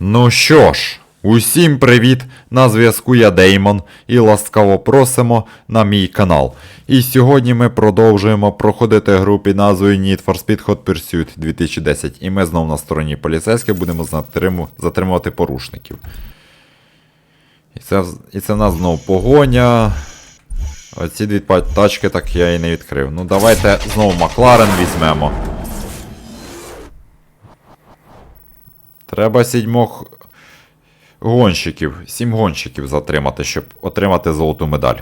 Ну що ж, усім привіт! На зв'язку я Деймон і ласкаво просимо на мій канал. І сьогодні ми продовжуємо проходити гру під назвою Need for Speed Hot Pursuit 2010. І ми знову на стороні поліцейських будемо затримувати порушників. І це, і це в нас знову погоня. Оці дві тачки так я і не відкрив. Ну давайте знову Макларен візьмемо. Треба сідьмох гонщиків, сім гонщиків затримати, щоб отримати золоту медаль.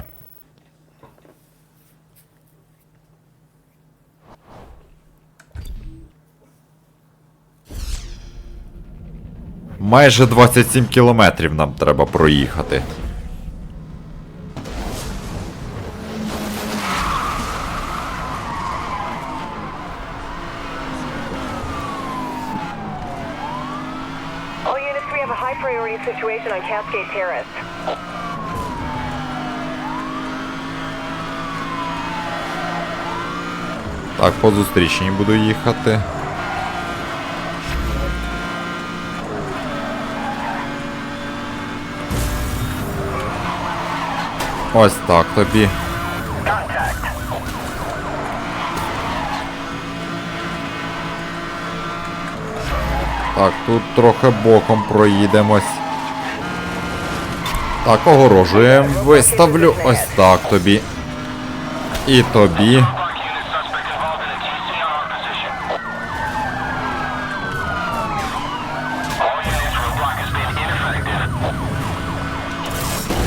Майже 27 кілометрів нам треба проїхати. All units, we have a high priority situation on Cascade Terrace. Так, по зустрічній буду їхати. Ось так тобі. Так, тут трохи боком проїдемось. Так, огорожуємо. Виставлю ось так тобі. І тобі.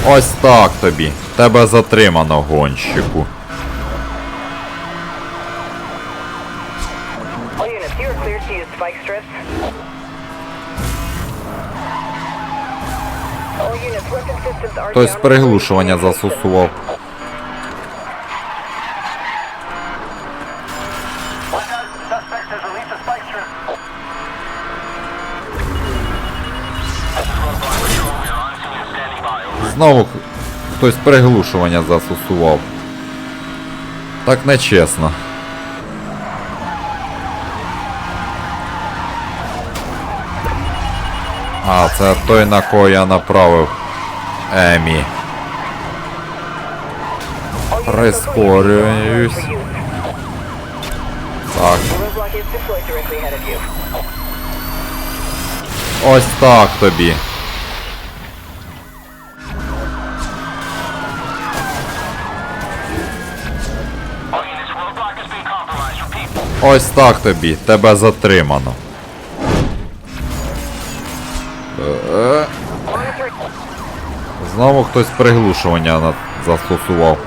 Ось так тобі. Тебе затримано, гонщику. All units, you are cleared to use spike strips. All units, weapon systems are Хтось down. приглушування застосував. Suspect has released a spike strip. Знову х- хтось приглушування застосував. Так нечесно. А, це той, на кого я направив Емі. Прискорююсь. Так, ось так тобі. Ось так тобі. Тебе затримано. Е, Знову хтось приглушування застосував.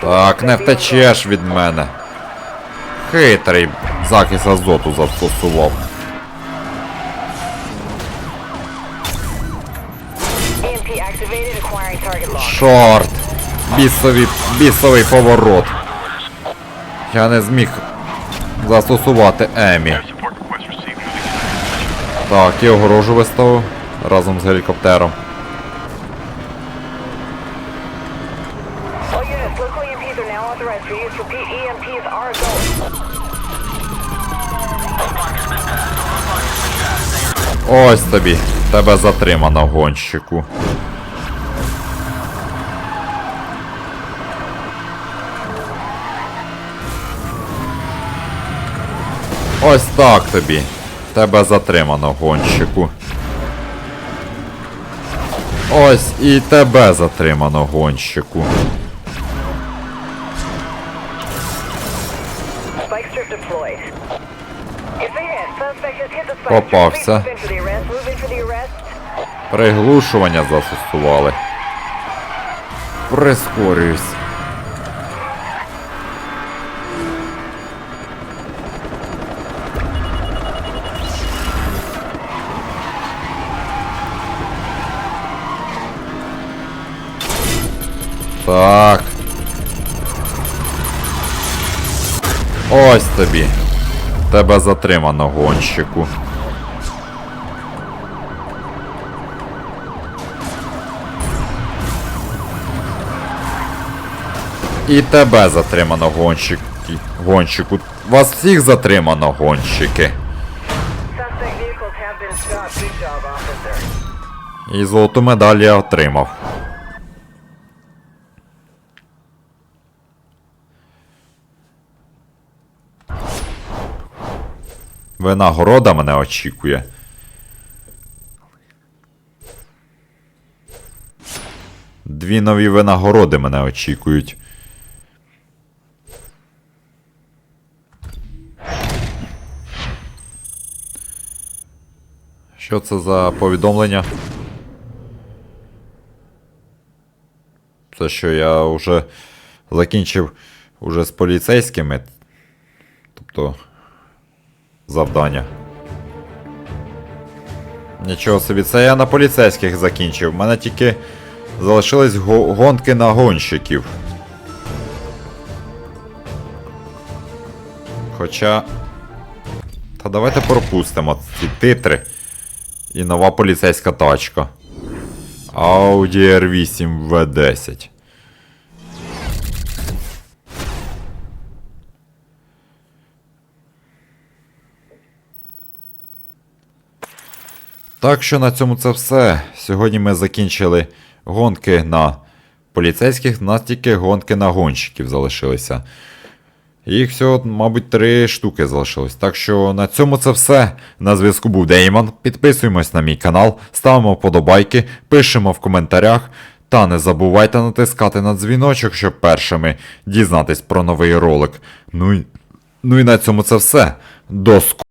Так, не втечеш від мене. Хитрий закис азоту застосував. Чорт! Бісові, бісовий поворот. Я не зміг застосувати Емі. Так, і огорожу виставив разом з гелікоптером. Ось тобі. Тебе затримано, гонщику. Ось так тобі. Тебе затримано, гонщику. Ось і тебе затримано, гонщику. Spike strip deployed. If Так. Ось тобі. Тебе затримано, гонщику. І тебе затримано гонщик. гонщику. вас всіх затримано, гонщики. І золоту медаль я отримав. Винагорода мене очікує. Дві нові винагороди мене очікують. Що це за повідомлення? Це що я вже закінчив уже з поліцейськими. Тобто завдання. Нічого собі, це я на поліцейських закінчив. У мене тільки залишились го- гонки на гонщиків. Хоча. Та давайте пропустимо ці титри. І нова поліцейська тачка. Audi R8 V10. Так що на цьому це все. Сьогодні ми закінчили гонки на поліцейських, у нас тільки гонки на гонщиків залишилися. Їх всього, мабуть, три штуки залишилось. Так що на цьому це все. На зв'язку був Деймон. Підписуємось на мій канал, ставимо вподобайки, пишемо в коментарях. Та не забувайте натискати на дзвіночок, щоб першими дізнатись про новий ролик. Ну і, ну і на цьому це все. До скорого.